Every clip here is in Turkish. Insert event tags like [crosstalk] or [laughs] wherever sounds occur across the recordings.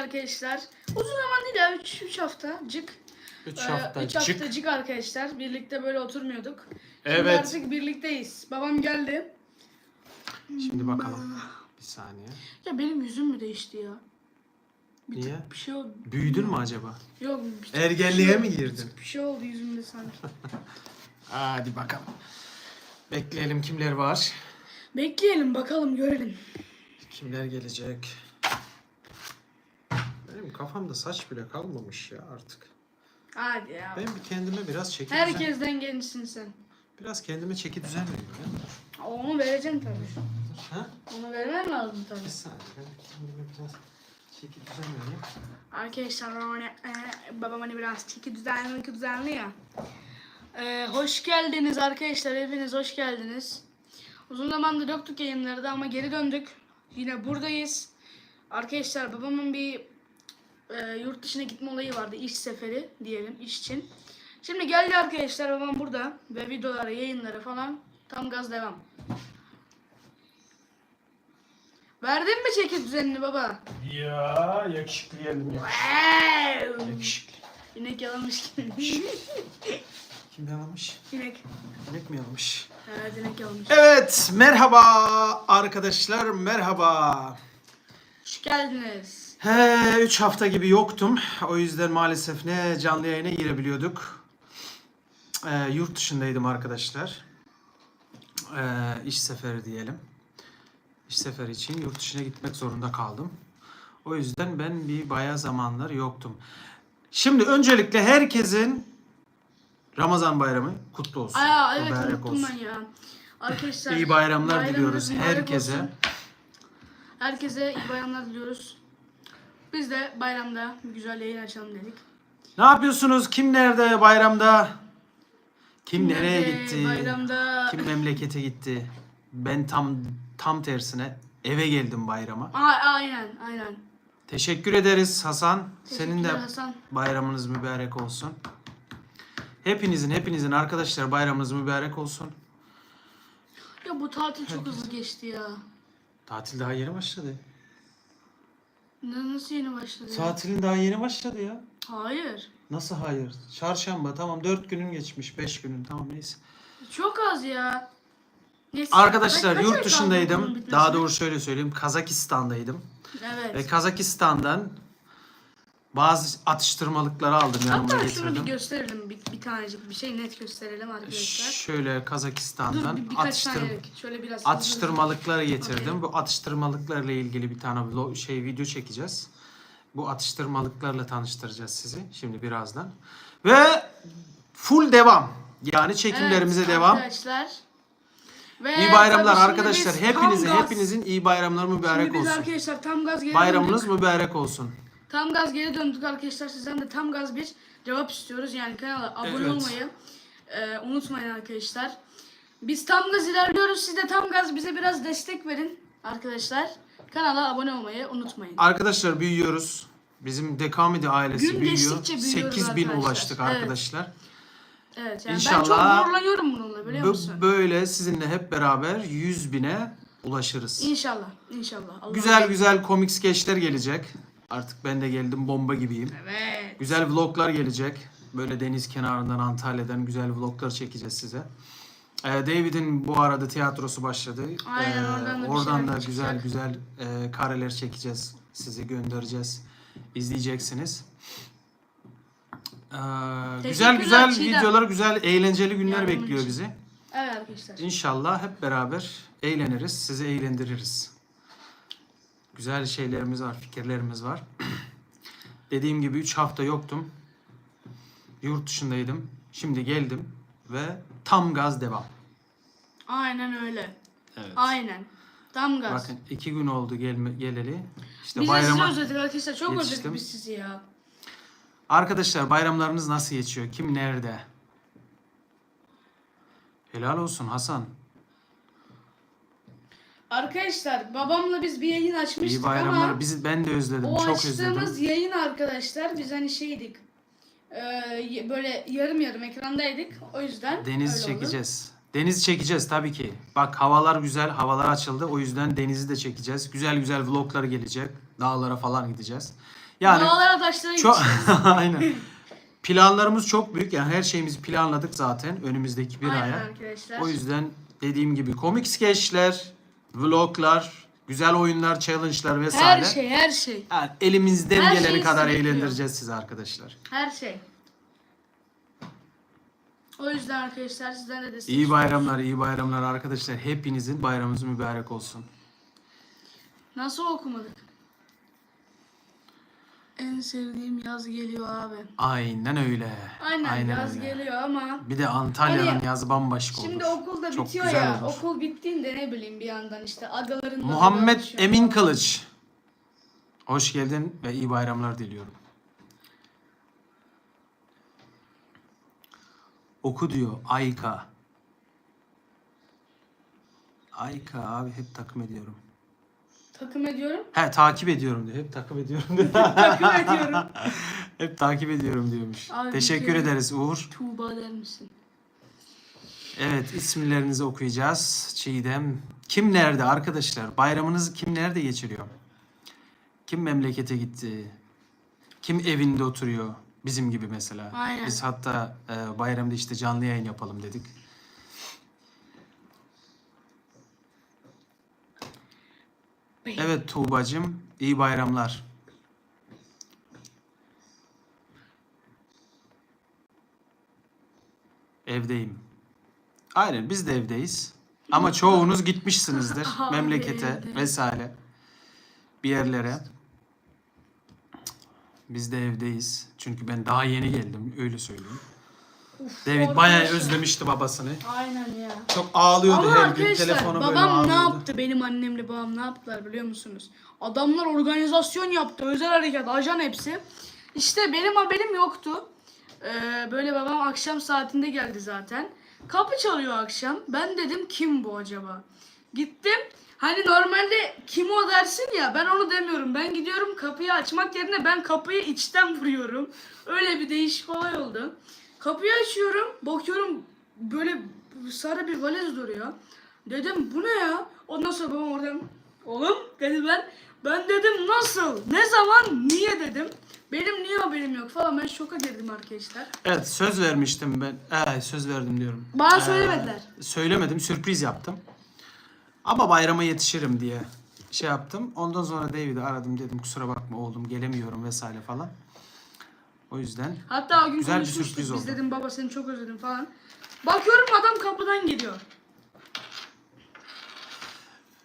arkadaşlar. Uzun zaman değil ya 3 haftacık. 3 Ee, hafta üç çık. haftacık arkadaşlar. Birlikte böyle oturmuyorduk. Şimdi Evet. artık birlikteyiz. Babam geldi. Şimdi bakalım. Bir saniye. Ya benim yüzüm mü değişti ya? Bir tık Niye? Bir şey oldu. Büyüdün mü acaba? Yok bir tık Ergenliğe şey mi girdin? Bir şey oldu yüzümde sanki. [laughs] Hadi bakalım. Bekleyelim kimler var. Bekleyelim bakalım görelim. Kimler gelecek. Benim kafamda saç bile kalmamış ya artık. Hadi ya. Ben bir kendime biraz çeki düzen... Herkesten gençsin sen. Biraz kendime çeki düzen veriyorum ya. Onu vereceksin tabii. Ha? Onu vermen lazım Bir tabii. saniye ben kendime biraz çeki düzen vereyim. Arkadaşlar hani, e, babam hani biraz çeki düzenli düzenli ya. E, hoş geldiniz arkadaşlar hepiniz hoş geldiniz. Uzun zamandır yoktuk yayınlarda ama geri döndük. Yine buradayız. Arkadaşlar babamın bir e, yurt dışına gitme olayı vardı. iş seferi diyelim iş için. Şimdi geldi arkadaşlar babam burada ve videoları yayınları falan tam gaz devam. Verdin mi çeki düzenini baba? Ya yakışıklı geldim ya. Wow. Yakışıklı. İnek yalamış gibi. [laughs] Kim yalamış? İnek. İnek mi yalamış? Evet inek yalamış. Evet merhaba arkadaşlar merhaba. Hoş geldiniz. He 3 hafta gibi yoktum. O yüzden maalesef ne canlı yayına girebiliyorduk. Ee, yurt dışındaydım arkadaşlar. Ee, iş seferi diyelim. İş seferi için yurt dışına gitmek zorunda kaldım. O yüzden ben bir bayağı zamanlar yoktum. Şimdi öncelikle herkesin Ramazan bayramı kutlu olsun. Aa evet Mübarek unuttum olsun. ben ya. Arkadaşlar İyi bayramlar diliyoruz mübarek herkese. olsun. Herkese iyi bayramlar diliyoruz. Biz de bayramda güzel yayın açalım dedik. Ne yapıyorsunuz? Kim nerede bayramda? Kim nereye Nerede? gitti? Bayramda. Kim memlekete gitti? Ben tam tam tersine eve geldim bayrama. Aa, aynen aynen. Teşekkür ederiz Hasan. Senin de Hasan. bayramınız mübarek olsun. Hepinizin hepinizin arkadaşlar bayramınız mübarek olsun. Ya bu tatil çok hızlı geçti ya. Tatil daha yeni başladı. Nasıl yeni başladı ya? Tatilin daha yeni başladı ya. Hayır. Nasıl hayır? Çarşamba tamam 4 günün geçmiş 5 günün tamam neyse. Çok az ya. Neyse, Arkadaşlar kaç ay yurt kaldı bunun dışındaydım. bitmesine? Daha doğru şöyle söyleyeyim. Kazakistan'daydım. Evet. Ve Kazakistan'dan bazı atıştırmalıkları aldım yanımda Hatta şunu bir getirdim. gösterelim. Bir, bir tanecik bir şey net gösterelim arkadaşlar. Şöyle Dur Kazakistan'dan bir, birkaç atıştır, saniyelik. Şöyle biraz atıştırmalıkları getirdim. Bu atıştırmalıklarla ilgili bir tane vlog, şey video çekeceğiz. Bu atıştırmalıklarla tanıştıracağız sizi şimdi birazdan. Ve full devam. Yani çekimlerimize Evet, devam. Arkadaşlar. Ve İyi bayramlar tabii şimdi arkadaşlar. biz Hepinize gaz- hepinizin iyi bayramlar mübarek Şimdi biz olsun. arkadaşlar tam gaz geri Bayramınız döndük. mübarek olsun. Tam gaz geri döndük arkadaşlar. Sizden de tam gaz bir cevap istiyoruz. Yani kanala abone Evet. olmayı e, unutmayın arkadaşlar. Biz tam gaz ilerliyoruz. Siz de tam gaz bize biraz destek verin arkadaşlar. Kanala abone olmayı unutmayın. Arkadaşlar büyüyoruz. Bizim Dekamedi ailesi Gün büyüyor. geçtikçe büyüyoruz 8000 arkadaşlar. ulaştık Evet. arkadaşlar. Evet yani ben İnşallah çok gururlanıyorum bununla biliyor musun? böyle sizinle hep beraber 100 bine ulaşırız. İnşallah. İnşallah. Allah Güzel güzel komik skeçler gelecek. Artık ben de geldim bomba gibiyim. Evet. Güzel vloglar gelecek. Böyle deniz kenarından Antalya'dan güzel vloglar çekeceğiz size. Ee, David'in bu arada tiyatrosu başladı. Aynen, Ee, oradan da bir oradan da güzel çıkacak. güzel e, kareler çekeceğiz. Size göndereceğiz. İzleyeceksiniz. Ee, güzel güzel Çiğdem. videolar, güzel eğlenceli günler Yardımın bekliyor için. bizi. Evet arkadaşlar. İnşallah hep beraber eğleniriz, sizi eğlendiririz. Güzel şeylerimiz var, fikirlerimiz var. [clears throat] Dediğim gibi 3 hafta yoktum. Yurt dışındaydım. Şimdi geldim ve tam gaz devam. Aynen öyle. Evet. Aynen. Tam gaz. Bakın iki gün oldu gelme, geleli. İşte biz de sizi bayrama... özledik arkadaşlar. Çok özledik yetiştim. biz sizi ya. Arkadaşlar bayramlarınız nasıl geçiyor? Kim nerede? Helal olsun Hasan. Arkadaşlar babamla biz bir yayın açmıştık İyi bayramlar. ama Bizi ben de özledim. o Çok açtığımız özledim. yayın arkadaşlar biz hani şeydik. Ee, böyle yarım yarım ekrandaydık. O yüzden Deniz öyle oldu. çekeceğiz. Deniz çekeceğiz tabii ki. Bak havalar güzel, havalar açıldı. O yüzden denizi de çekeceğiz. Güzel güzel vloglar gelecek. Dağlara falan gideceğiz. Yani Dağlara taşlara çok gideceğiz. [laughs] aynen. Planlarımız çok büyük. Yani her şeyimizi planladık zaten önümüzdeki bir Aynen aya. arkadaşlar. O yüzden dediğim gibi komik skeçler, vloglar, güzel oyunlar, challenge'lar vesaire. Her şey, her şey. Yani elimizden Her geleni şeyi kadar eğlendireceğiz sizi arkadaşlar. Her şey. O yüzden arkadaşlar sizden de destek İyi bayramlar, iyi bayramlar arkadaşlar. Hepinizin bayramınız mübarek olsun. Nasıl okumadık? En sevdiğim yaz geliyor abi. Aynen öyle. Aynen, yaz öyle. geliyor ama Bir de Antalya'nın Hani yazı bambaşka şimdi olur. okulda Çok bitiyor güzel ya. olur. Okul bittiğinde ne bileyim bir yandan işte agaların da Muhammed. Emin Kılıç. Hoş geldin ve iyi bayramlar diliyorum. Oku diyor Ayka. Ayka abi hep takım ediyorum. Takım ediyorum. He takip ediyorum diyor. Hep takip ediyorum diyor. [laughs] Takım ediyorum. [laughs] hep takip ediyorum diyormuş. Abi Teşekkür bir- ederiz Uğur. Tuğba der misin? Evet isimlerinizi okuyacağız. Çiğdem. Kim nerede arkadaşlar? Bayramınızı kim nerede geçiriyor? Kim memlekete gitti? Kim evinde oturuyor? Bizim gibi mesela. Aynen. Biz hatta e, bayramda işte canlı yayın yapalım dedik. Evet Tuğbacığım iyi bayramlar. Evdeyim. Aynen biz de evdeyiz. Ama çoğunuz gitmişsinizdir [laughs] Abi, memlekete evde. vesaire. Bir yerlere. Biz de evdeyiz. Çünkü ben daha yeni geldim öyle söyleyeyim. Uf, David bayağı arkadaşlar. özlemişti babasını. Aynen ya. Çok ağlıyordu Ama her gün arkadaşlar telefona böyle babam ağlıyordu. ne yaptı? Benim annemle babam ne yaptılar biliyor musunuz? Adamlar organizasyon yaptı. Özel harekat, ajan hepsi. İşte benim haberim yoktu. Ee, böyle babam akşam saatinde geldi zaten. Kapı çalıyor akşam. Ben dedim kim bu acaba? Gittim. Hani normalde kim o dersin ya ben onu demiyorum. Ben gidiyorum kapıyı açmak yerine ben kapıyı içten vuruyorum. Öyle bir değişik olay oldu. Kapıyı açıyorum. Bakıyorum böyle sarı bir valiz duruyor. Dedim bu ne ya? Ondan sonra babam oradan oğlum dedi ben. Ben dedim nasıl? Ne zaman? Niye dedim. Benim niye haberim yok falan. Ben şoka girdim arkadaşlar. Evet söz vermiştim ben. Ee, söz verdim diyorum. Bana Ee, söylemediler. Söylemedim sürpriz yaptım. Ama bayrama yetişirim diye şey yaptım. Ondan sonra David'i aradım dedim kusura bakma oğlum gelemiyorum vesaire falan. O yüzden Hatta o gün Güzel bir konuşmuştuk. sürpriz Biz oldu. dedim baba seni çok özledim falan. Bakıyorum adam kapıdan geliyor.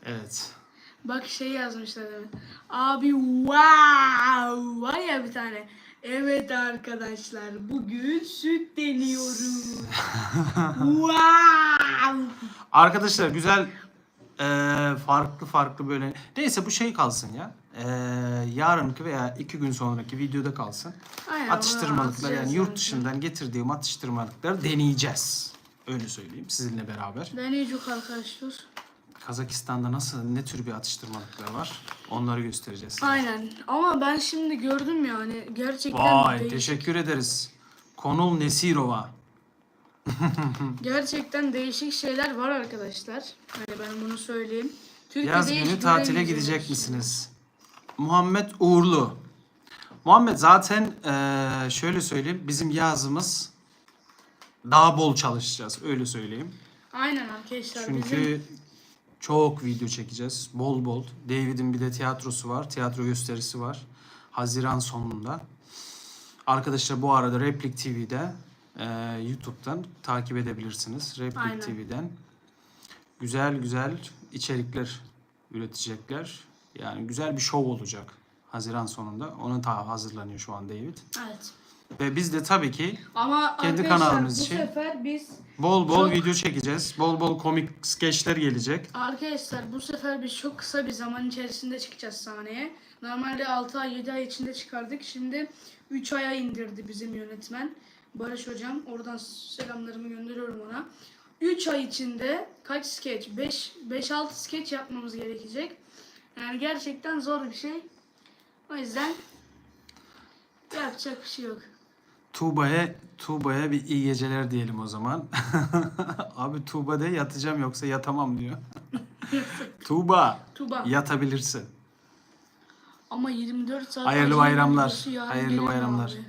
evet. Bak şey yazmışlar demin. Abi wow var ya bir tane. Evet arkadaşlar bugün süt deniyoruz. [laughs] wow. Arkadaşlar güzel eee, farklı farklı böyle neyse bu şey kalsın ya. Eee yarınki veya iki gün sonraki videoda kalsın. Aynen, Atıştırmalıklar yani yurt dışından getirdiğim atıştırmalıkları deneyeceğiz. Öyle söyleyeyim sizinle beraber. Deneyecek arkadaşlar. Kazakistan'da nasıl ne tür bir atıştırmalıklar var onları göstereceğiz. size. Aynen ama ben şimdi gördüm yani gerçekten Vay değiş- teşekkür ederiz. Konul Nesirova. [laughs] gerçekten değişik şeyler var arkadaşlar. Hani ben bunu söyleyeyim. Türkiye'de Yaz hiç günü tatile göremeyeceğiniz gidecek şeyler. misiniz? Muhammed Uğurlu. Muhammed zaten eee, şöyle söyleyeyim bizim yazımız daha bol çalışacağız öyle söyleyeyim. Aynen arkadaşlar. Çünkü Bizim çok video çekeceğiz bol bol. David'in bir de tiyatrosu var tiyatro gösterisi var. Haziran sonunda. Arkadaşlar bu arada Replik TV'de eee, YouTube'dan takip edebilirsiniz. Replik Aynen. TV'den güzel güzel içerikler üretecekler. Yani güzel bir şov olacak Haziran sonunda. Ona ta hazırlanıyor şu an David. evet. Ve biz de tabii ki Ama Kendi arkadaşlar kanalımız bu için. sefer biz bol bol Çok- video çekeceğiz. Bol bol komik skeçler gelecek. Arkadaşlar bu sefer biz çok kısa bir zaman içerisinde çıkacağız sahneye. Normalde 6 ay 7 ay içinde çıkardık. Şimdi 3 aya indirdi bizim yönetmen. Barış hocam. Oradan selamlarımı gönderiyorum ona. 3 ay içinde kaç skeç? 5 5-6 skeç yapmamız gerekecek. Yani gerçekten zor bir şey. O yüzden yapacak bir şey yok. Tuğba'ya Tuğba'ya bir iyi geceler diyelim o zaman. [laughs] Abi Tuğba de yatacağım yoksa yatamam diyor. [laughs] Tuğba Tuba. yatabilirsin. Ama 24 saat Hayırlı bayramlar. Hayırlı bayramlar. abi?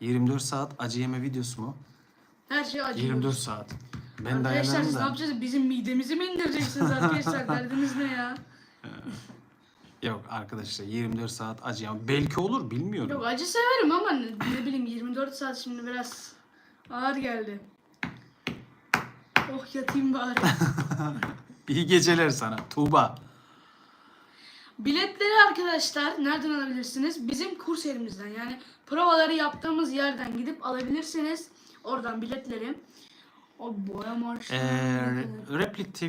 24 saat acı yeme videosu mu? Her şey acı. 24 saat. Ben Arkadaşlar siz ne yapacağız? Bizim midemizi mi indireceksiniz arkadaşlar? [laughs] Derdiniz ne ya? Yok arkadaşlar 24 saat acı yeme. Belki olur bilmiyorum. Yok acı severim ama ne, ne bileyim 24 saat şimdi biraz ağır geldi. Oh yatayım bari. [laughs] İyi geceler sana Tuğba. Biletleri arkadaşlar nereden alabilirsiniz? Bizim kurs yerimizden yani provaları yaptığımız yerden gidip alabilirsiniz. Oradan biletleri. O boya marşı. Ee, Replik TV,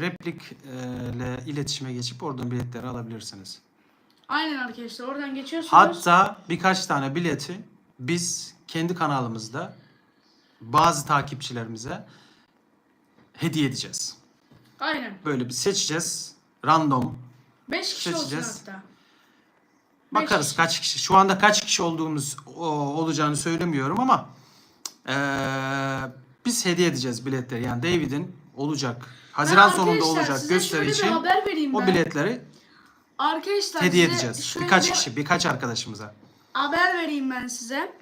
Replik e, ile iletişime geçip oradan biletleri alabilirsiniz. Aynen arkadaşlar oradan geçiyorsunuz. Hatta birkaç tane bileti biz kendi kanalımızda bazı takipçilerimize hediye edeceğiz. Aynen. Böyle bir seçeceğiz. Random. 5 kişi olsun Seçeceğiz. hatta. Bakarız kişi. kaç kişi. Şu anda kaç kişi olduğumuz o, olacağını söylemiyorum ama eee, biz hediye edeceğiz biletleri. Yani David'in olacak. Haziran Ben sonunda olacak gösteri için o biletleri Arkadaşlar hediye edeceğiz. Birkaç bir kişi, birkaç arkadaşımıza. haber vereyim ben size.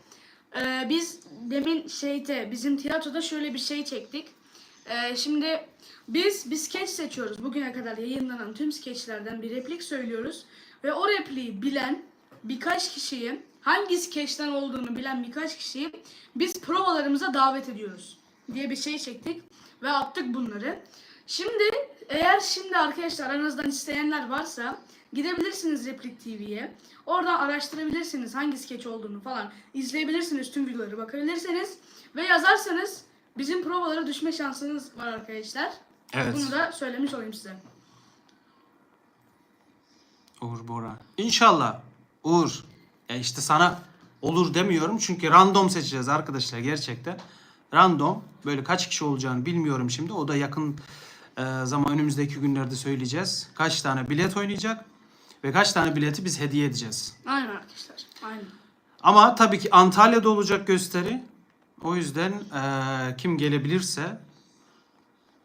Ee, biz demin şeyde bizim tiyatroda şöyle bir şey çektik. Ee, şimdi biz bir skeç seçiyoruz. Bugüne kadar yayınlanan tüm skeçlerden bir replik söylüyoruz. Ve o repliği bilen birkaç kişiyi, hangi skeçten olduğunu bilen birkaç kişiyi biz provalarımıza davet ediyoruz diye bir şey çektik ve attık bunları. Şimdi eğer şimdi arkadaşlar aranızdan isteyenler varsa gidebilirsiniz Replik TV'ye. Oradan araştırabilirsiniz hangi skeç olduğunu falan. izleyebilirsiniz tüm videoları bakabilirsiniz. Ve yazarsanız bizim provalara düşme şansınız var arkadaşlar. Evet. Bunu da söylemiş olayım size. Uğur Bora. İnşallah. Uğur. Ya işte sana olur demiyorum çünkü random seçeceğiz arkadaşlar gerçekten. Random. Böyle kaç kişi olacağını bilmiyorum şimdi. O da yakın e, zaman önümüzdeki günlerde söyleyeceğiz. Kaç tane bilet oynayacak ve kaç tane bileti biz hediye edeceğiz. Aynen arkadaşlar. Aynen. Ama tabii ki Antalya'da olacak gösteri. O yüzden e, kim gelebilirse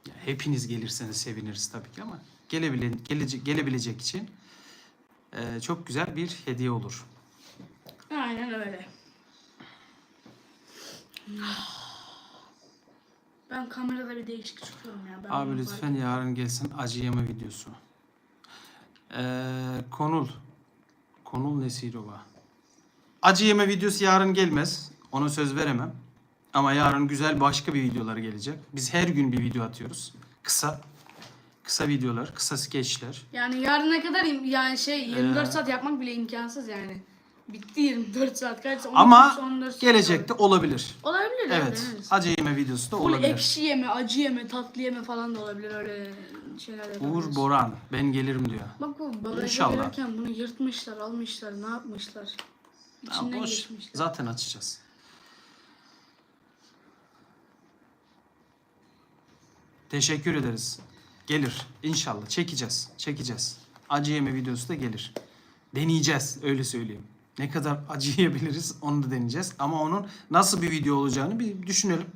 ya hepiniz gelirseniz seviniriz tabii ki ama gelebile, gelecek, gelebilecek için e, çok güzel bir hediye olur. Aynen öyle. Ben kamerada bir değişik çıkıyorum ya. Ben Abi lütfen yarın gelsin acı yeme videosu. Ee, konul. Konul Nesirova. Acı yeme videosu yarın gelmez. Ona söz veremem. Ama yarın güzel başka bir videolar gelecek. Biz her gün bir video atıyoruz. Kısa. Kısa videolar, kısa skeçler. Yani yarına kadar yani şey 24 Ee, saat yapmak bile imkansız yani. Bitti 24 saat kaç? 13, Ama 14 saat gelecekte olabilir. olabilir Evet. deneriz. Acı yeme videosu da Full olabilir. ekşi yeme, acı yeme, tatlı yeme falan da olabilir öyle şeyler. Uğur Boran ben gelirim diyor. Bak bu bagaja İnşallah. gelirken bunu yırtmışlar, almışlar, ne yapmışlar? Ya İçinden boş. geçmişler. Zaten açacağız. Teşekkür ederiz. Gelir. İnşallah. Çekeceğiz. Çekeceğiz. Acı yeme videosu da gelir. Deneyeceğiz. Öyle söyleyeyim. Ne kadar [laughs] acı yiyebiliriz onu da deneyeceğiz. Ama onun nasıl bir video olacağını bir düşünelim.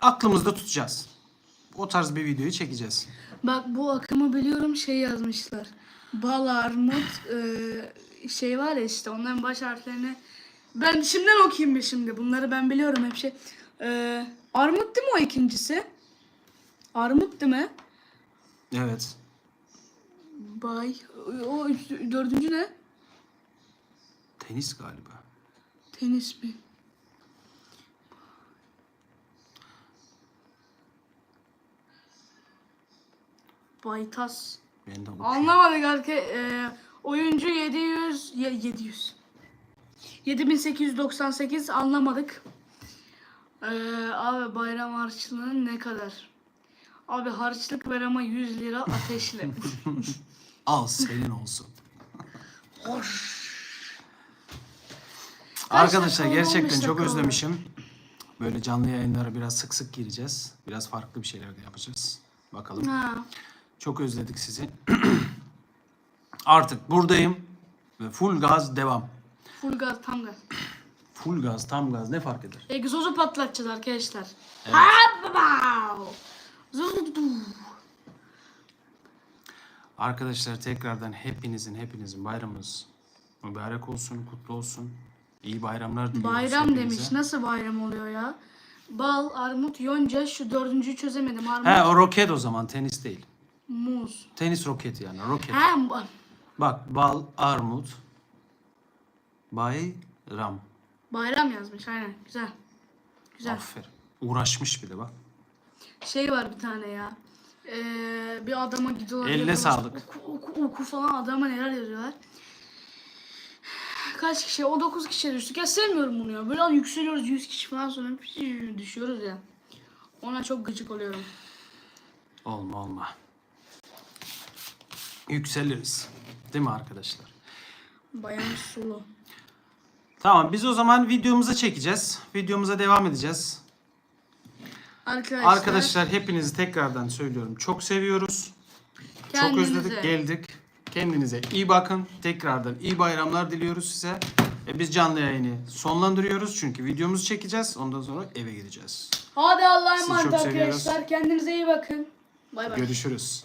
Aklımızda tutacağız. O tarz bir videoyu çekeceğiz. Bak bu akımı biliyorum şey yazmışlar. Bal, armut, [laughs] e, şey var ya işte onların baş harflerini. Ben şimdiden okuyayım bir şimdi. Bunları ben biliyorum hep şey. E, armut değil mi o ikincisi? Armut değil mi? Evet. Bay. O dördüncü ne? Tenis galiba. Tenis mi? Baytas. Ben de okuyayım. Anlamadık arka e, oyuncu 700 ye- 700 7898 anlamadık. E, abi bayram harçlığı ne kadar? Abi harçlık ver ama 100 lira ateşle. [laughs] Al senin olsun. Hoş. Arkadaşlar gerçekten 15 çok özlemişim. Böyle canlı yayınlara biraz sık sık gireceğiz. Biraz farklı bir şeyler de yapacağız. Bakalım. Ha. Çok özledik sizi. [clears throat] Artık buradayım ve full gaz devam. Full gaz tam gaz. [clears throat] Full gaz, tam gaz ne fark eder? Egzozu patlatacağız arkadaşlar. Evet. Arkadaşlar tekrardan hepinizin hepinizin bayramınız Mübarek olsun, kutlu olsun. İyi bayramlar diliyoruz. Bayram hepinize. demiş. Nasıl bayram oluyor ya? Bal, armut, yonca şu dördüncüyü çözemedim. Armut, He o roket o zaman tenis değil. muz. Tenis roketi yani roket. He, ba- Bak bal, armut, bayram. bayram yazmış aynen. Güzel. Güzel. Aferin. Uğraşmış bir de bak. Şey var bir tane ya. Ee, bir adama gidiyorlar. Eline yazıyorlar, sağlık. Oku, oku, oku falan adama neler yazıyorlar. Kaç kişi? O 9 kişiye düştük. Ya sevmiyorum bunu ya. Böyle yükseliyoruz 100 kişi falan sonra düşüyoruz ya. Ona çok gıcık oluyorum. Olma olma. Yükseliriz. Değil mi arkadaşlar? Bayan sulu. Tamam biz o zaman videomuza çekeceğiz. Videomuza devam edeceğiz. Arkadaşlar, Arkadaşlar hepinizi tekrardan söylüyorum. Çok seviyoruz. Çok kendinize- özledik geldik. Kendinize iyi bakın. Tekrardan iyi bayramlar diliyoruz size. E biz canlı yayını sonlandırıyoruz çünkü videomuzu çekeceğiz. Ondan sonra eve gideceğiz. Hadi Allah'a Sizi emanet çok seviyoruz. arkadaşlar. Kendinize iyi bakın. Bay bay. Görüşürüz.